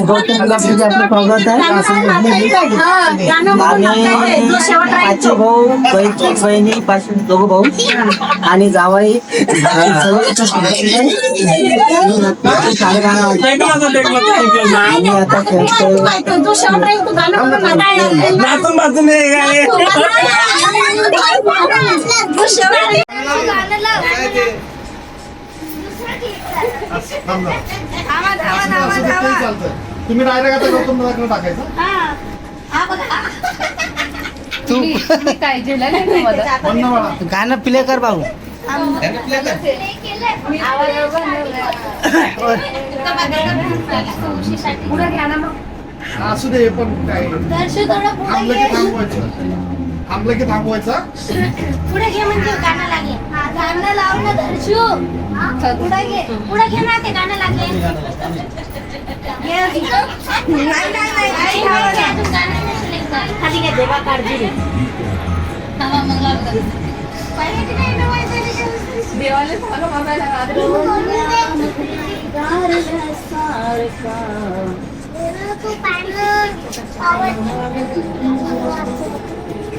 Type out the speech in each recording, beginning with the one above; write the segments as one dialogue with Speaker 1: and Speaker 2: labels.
Speaker 1: गौतम गुलाबचे आपलं स्वागत आहे आणि पाचशे भाऊ बहिणी बहिणी पाचशे दोघं भाऊ आणि जावाई आणि आता खेळतोय
Speaker 2: नाचून नाचून हे गाणे.
Speaker 3: तुम्ही डायरेक्ट आता गौतम दादाकडे टाकायचं?
Speaker 4: काय जेवला नाही तू मला?
Speaker 3: म्हणणं बाळा
Speaker 1: गाणं प्ले कर भाऊ.
Speaker 4: पुढं घ्या ना मग.
Speaker 3: असू दे पण काय? थांबलं की थांबवायचं. थांबलं की थांबवायचं?
Speaker 5: पुढे घे म्हणजे गाणं लागेल. गाणं लाव ना दर्शू. पुढे घे. ना ते गाणं लागेल. नाही नाही नाही. खाली घे देवा काळजी घे.
Speaker 4: देवाला सांगा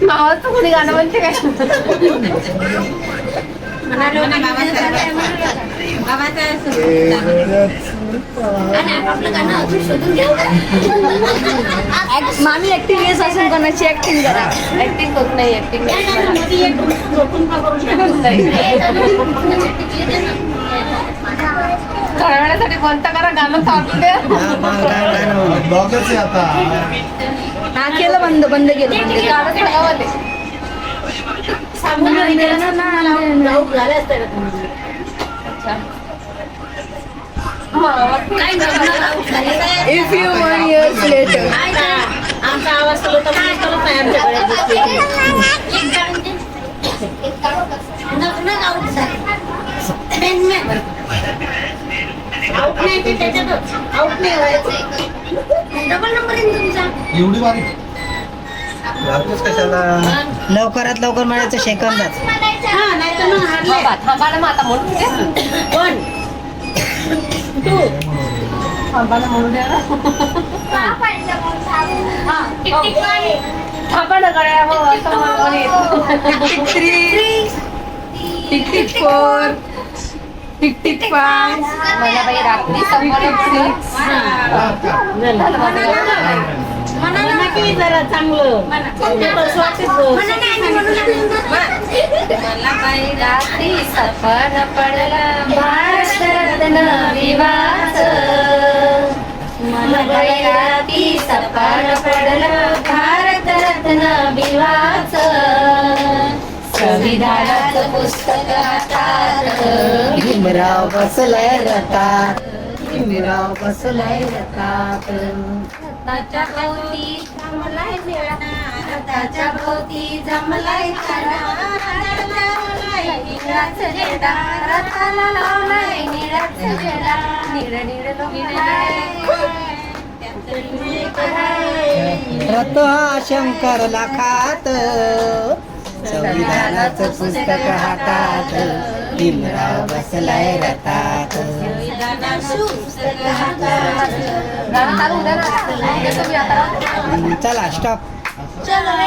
Speaker 4: भावाचं कोणी गाणं म्हणते काय मामी ऍक्टिंग येत असेल कोणाची ऍक्टिंग करा ऍक्टिंग होत नाही ऍक्टिंग थोड्या वेळासाठी कोणतं करा गाणं चालू द्या
Speaker 3: ब्लॉगच आहे आता
Speaker 4: हा केलं बंद बंद केलं बंद केलं गाणं सांगावं ते. If you want years later.
Speaker 5: आमचा आवाज सगळं तर मला कळत नाही आमच्याकडे आउट नाही ते त्याच्यातच. आउट नाही व्हायचं. डबल नंबर येईल तुमचा?
Speaker 3: एवढी बारीक
Speaker 1: लवकरात लवकर म्हणायचं सेकंदात
Speaker 5: हा नाही तर मग हारले
Speaker 4: थांबा थांबा ना मग आता म्हणून दे.
Speaker 5: वन
Speaker 4: थांबा ना म्हणून द्या ना.
Speaker 5: हा टिक टिक वाली.
Speaker 4: थांबा ना गड्या मग असं म्हणून. Tick three tick tick four tick बाई रात्री
Speaker 5: की जरा चांगलं.
Speaker 4: मला बाई रात्री सपन पडलं. भारत रत्न विवाच मला बाई रात्री सपन पडलं. भारत रत्न विवाच संविधानाचं पुस्तक हातात
Speaker 1: भीमराव बसलाय रथात. भीमराव बसलाय रथात.
Speaker 4: रथाच्या भोवती जमलाय मेळा रथाच्या भोवती जमलाय रथाला लावलाय निळाच झेंडा. रथाला लावलाय निळाच झेंडा. निळ निळ
Speaker 1: रथ शंकर लाखात संविधानाच पुस्तक हातात. भीमराव बसलाय रथात.
Speaker 4: चला
Speaker 1: स्टॉप चला.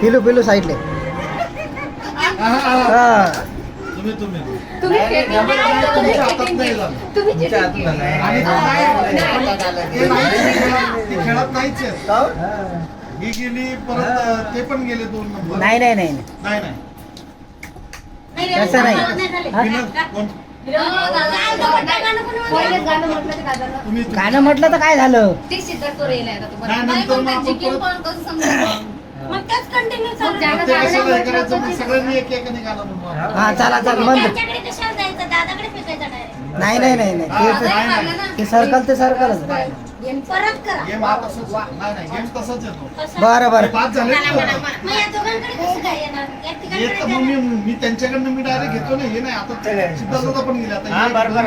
Speaker 1: पिलू पिलू साईडले. तुम्ही
Speaker 3: तुम्ही. तुम्ही
Speaker 4: तुम्ही खेळता नाही, तुम्ही
Speaker 3: तुमच्या हातात
Speaker 4: खेळता
Speaker 3: नाही
Speaker 4: नाही.
Speaker 3: झालं.
Speaker 4: तुम्ही cheating
Speaker 3: आणि
Speaker 4: केली.
Speaker 3: तो नाही- ते नाही ते खेळत- ते खेळत नाहीच आहेत. ही गेली परत ते पण गेले दोन नंबर
Speaker 1: नाही नाही नाही नाही.
Speaker 3: नाही नाही
Speaker 5: नाही रे,
Speaker 1: तसं नाही.
Speaker 5: नाही झाले.
Speaker 1: हा?
Speaker 3: विनर कोण
Speaker 4: पहिलेच गाणं म्हटलं ते दादाला.
Speaker 3: तुम्ही
Speaker 1: गाणं म्हटलं तर काय झालं
Speaker 4: ते सिद्धार्थ वर येईल आता तुम्हाला.
Speaker 3: नाही,
Speaker 4: नाही,
Speaker 3: नंतर
Speaker 4: पण
Speaker 3: मग
Speaker 4: ते
Speaker 3: आपण
Speaker 4: जिंकेल
Speaker 3: परत-
Speaker 4: पण कसं समजेल?
Speaker 5: मग कंटिन्यू चालू
Speaker 3: ते कशाला हे करायचं मग सगळ्यांनी एक
Speaker 1: हा चला चल बंद.
Speaker 5: त्याच्याकडे कशाला जायचं? दादाकडे फेकायचं direct.
Speaker 1: नाही नाही नाही नाही. ते-. ते सर्कल ते सर्कलच
Speaker 5: परत करा.
Speaker 3: गेम हा तसंच नाही नाही गेम तसाच येतो.
Speaker 5: कसं?
Speaker 1: बरं बरं.
Speaker 3: पाच झाले ना.
Speaker 5: मग या दोघांकडे कसं काय येणार? या
Speaker 3: येत
Speaker 5: तिघांकडे
Speaker 3: तर मग मी मी त्यांच्याकडनं मी डायरेक्ट घेतो ना. हे नाही आता सिद्धार्थ पण गेले आता. हे
Speaker 1: हा
Speaker 5: पण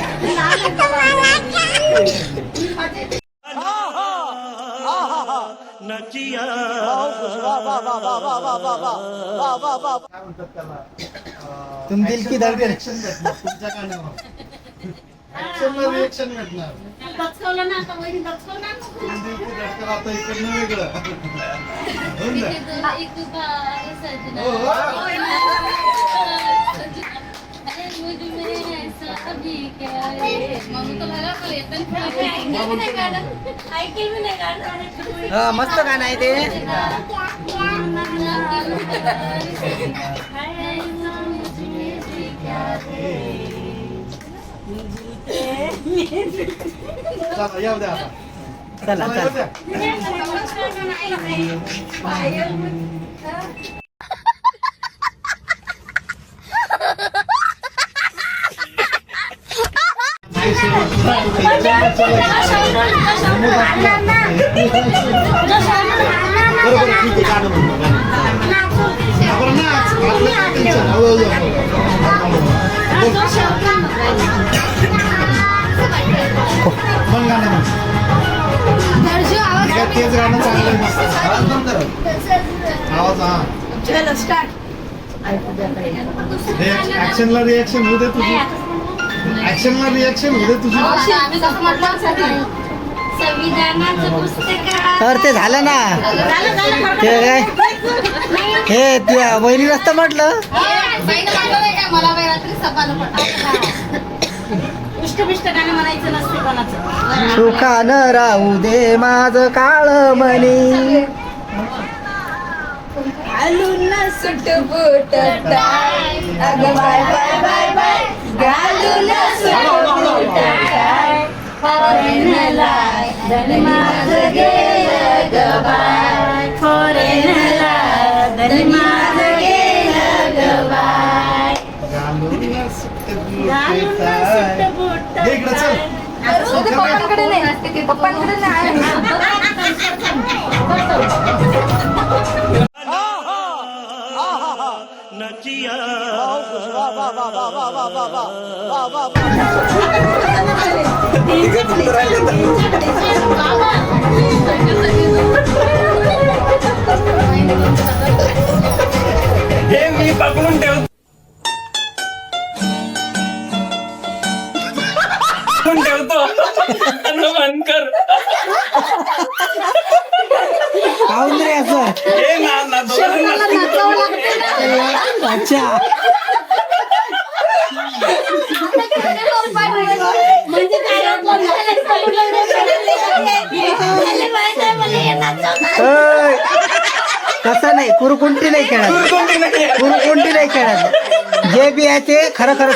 Speaker 1: तुम दिल की धडकन.
Speaker 3: तुमच्या ला रिएक्शन भेटणार दिल की धडकन आता इकडनं वेगळं.
Speaker 1: हा मस्त गाणं आहे ते.
Speaker 3: चला
Speaker 1: चला
Speaker 3: चला, येऊ
Speaker 1: चल
Speaker 3: द्या. बरं बरं ठीक आहे गाणं म्हणतो गाणं बरं ना आपलं काय टेन्शन हळूहळू पण गाणं म्हण ठीक आहे, तेच गाणं चांगलं आहे मस्त आवाज बंद करा. आवाज हा ऍक्शनला रिएक्शन होऊ दे तुझी ऍक्शनला रिएक्शन होऊ दे तुझी.
Speaker 4: आम्ही कसं म्हटलं
Speaker 5: संविधानाचं पुस्तक
Speaker 1: तर ते झालं ना. ते काय? हे त्या वहिनी रस्ता म्हटलं?
Speaker 4: मला बाई रात्री सपानं पण
Speaker 5: उष्टपिष्ट गाणं म्हणायचं नसते कोणाचं.
Speaker 1: सुखानं राहू दे माझ काळ मनी.
Speaker 4: घालून सुट बूट फॉरेनला धन माझं गेलं ग बाय फॉरेनला धन माझं गेलं ग बाय
Speaker 3: घालून सुट्टे बूट आहे. दे इकडं चल
Speaker 4: ते पप्पांकडे नाही असते ते पप्पांकडे नाही
Speaker 2: हे मी पकडून ठेवतो. ठेवतो बंद कर
Speaker 1: असं.
Speaker 2: हे ना.
Speaker 1: अच्छा
Speaker 5: म्हणजे काय
Speaker 1: ओय, तसं नाही कुरकुंटी नाही
Speaker 2: नाही
Speaker 1: कुरकुंटी नाही खेळत. जे बी आहे ते खरं खरं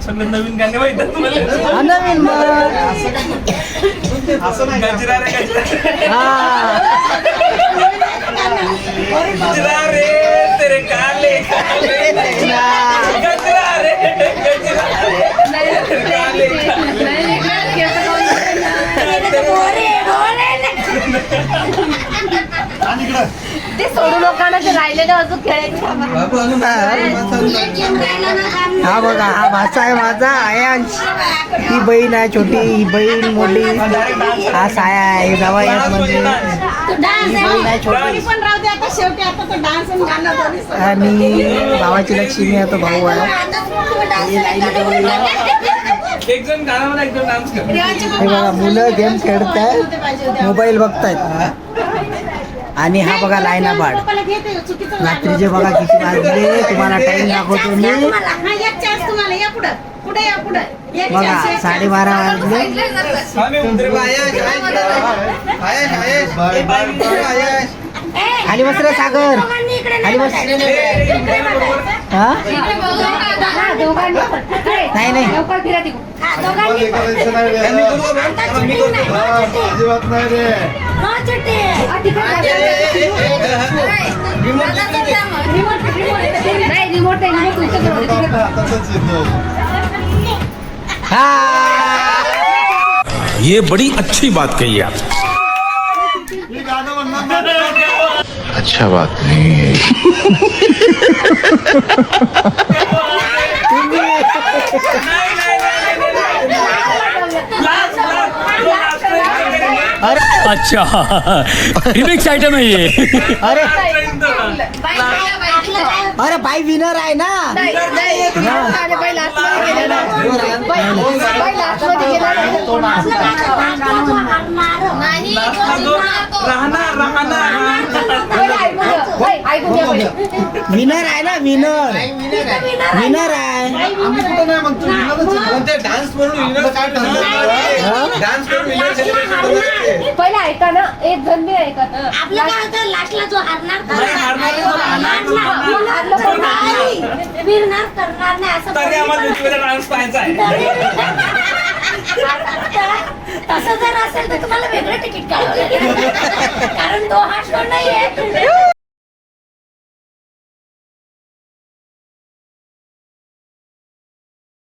Speaker 2: सगळं नवीन गाणे
Speaker 1: हा, नवीन मग
Speaker 3: असं नाही?
Speaker 2: गजरा रे गजरा. रे.
Speaker 1: हा.
Speaker 2: गजरा रे तेरे काले काले. गजरा. रे गजरा रे तेरे काले काले.
Speaker 3: आणि इकडं.
Speaker 4: ते सोडू लोकांना ते अजून खेळायचं
Speaker 1: हा बघा हा भाचा आहे माझा आयांश ही बहीण आहे छोटी ही बहीण मोठी हा साया आहे ही जावा म्हणजे ही बहीण आहे छोटी
Speaker 5: आणि
Speaker 1: भावाची लक्ष्मी आहे तो भाऊ आहे ही आहे. हे बघा मुलं गेम खेळत आहेत मोबाईल बघतायत आणि हा बघा
Speaker 5: घेते, चुकीचं
Speaker 1: रात्रीचे बघा किती वाजले तुम्हाला टाइम दाखवतो मी.
Speaker 5: एक chance तुम्हाला. या पुढं. पुढे या पुढं. एक
Speaker 1: बघा साडेबारा वाजले. खाली बस रे सागर. खाली बस. नाही, नाही.
Speaker 6: ये बड़ी अच्छी बात कही आप
Speaker 7: अच्छा बात नहीं है।
Speaker 1: अरे!
Speaker 8: अच्छा. रिमिक्स आइटम है. ये
Speaker 1: अरे? अरे बाई विनर आहे ना.
Speaker 4: नाही, नाही, एक मिनिट. अरे, बाई लास्टमध्ये गेला ना. बाई- बाई लास्टमध्ये गेला ना.
Speaker 5: आपलं गाणं नाचला तो हाणणार.
Speaker 2: राहणार राहणार.
Speaker 1: विनर आहे ना विनर विनर आहे
Speaker 3: आम्ही कुठं नाही म्हणतो विनोदच आहे. आपलं काय ठरलं
Speaker 2: डान्स करून विनर सेलिब्रेशन
Speaker 4: पहिलं ऐका ना एक जण बी ऐका ना.
Speaker 5: आपलं काय होतं लास्टला जो हारणार
Speaker 2: नाही, हारणार तो हारणार, तो हारणार.
Speaker 5: हारणार तो नाही. विरणार करणार नाही असं
Speaker 2: तरी आम्हाला ऋतूला डान्स पाहायचा आहे
Speaker 5: तसं जर असेल तर तुम्हाला वेगळं तिकीट काढावं लागेल. कारण तो हा शो नाहीये.